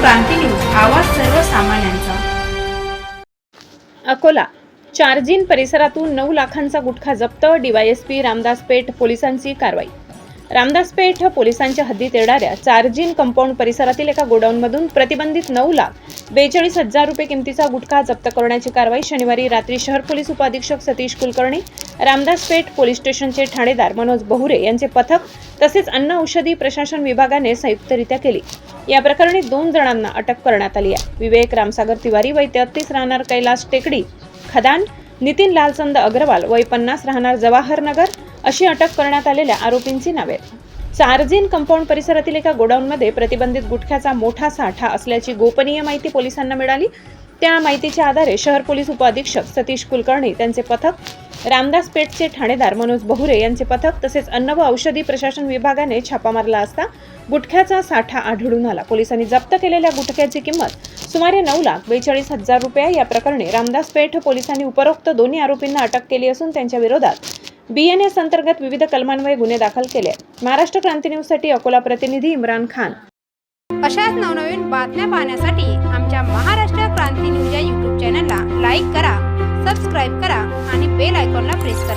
क्रांती news आवाज सर्वसामान्यांचा. Akola charging परिसरातून नऊ लाखांचा गुटखा जप्त डीवायएसपी रामदास पेठ पोलिसांची कारवाई. रामदास पेठ पोलिसांच्या हद्दीत येणाऱ्या चार्जिन कंपाऊंड परिसरातील एका गोडाऊनमधून प्रतिबंधित नऊ लाख बेचाळीस हजार रुपये किमतीचा गुटखा जप्त करण्याची कारवाई शनिवारी रात्री शहर पोलीस उपाधीक्षक सतीश कुलकर्णी रामदास पेठ पोलीस स्टेशनचे ठाणेदार मनोज बहुरे यांचे पथक तसेच अन्न औषधी प्रशासन विभागाने संयुक्तरित्या केली. या प्रकरणी दोन जणांना अटक करण्यात आली आहे. विवेक रामसागर तिवारी वय तेहतीस राहणार कैलास टेकडी खदान नितीन लालचंद अग्रवाल वय पन्नास राहणार जवाहरनगर अशी अटक करण्यात आलेल्या आरोपींची नावे. चारजीन कंपाऊंड परिसरातील एका गोडाऊनमध्ये प्रतिबंधित गुटख्याचा मोठा साठा असल्याची गोपनीय माहिती पोलिसांना मिळाली. त्या माहितीच्या आधारे शहर पोलीस उपअधीक्षक सतीश कुलकर्णी त्यांचे पथक रामदास पेठचे ठाणेदार मनोज बहुरे यांचे पथक तसेच अन्न व औषधी प्रशासन विभागाने छापा मारला असता गुटख्याचा साठा आढळून आला. पोलिसांनी जप्त केलेल्या गुटख्याची किंमत सुमारे नऊ लाख बेचाळीस हजार रुपये या प्रकरणी रामदास पेठ पोलिसांनी उपरोक्त दोन्ही आरोपींना अटक केली असून त्यांच्या विरोधात बीएनएस अंतर्गत विविध कलमांमुळे गुन्हे दाखल केले. महाराष्ट्र क्रांती न्यूजसाठी अकोला प्रतिनिधी इम्रान खान. अशाच नवनवीन बातम्या पाहण्यासाठी आमच्या महाराष्ट्र क्रांती न्यूज या युट्यूब चॅनलला लाईक करा सबस्क्राईब करा आणि बेल आयकॉनला प्रेस करा.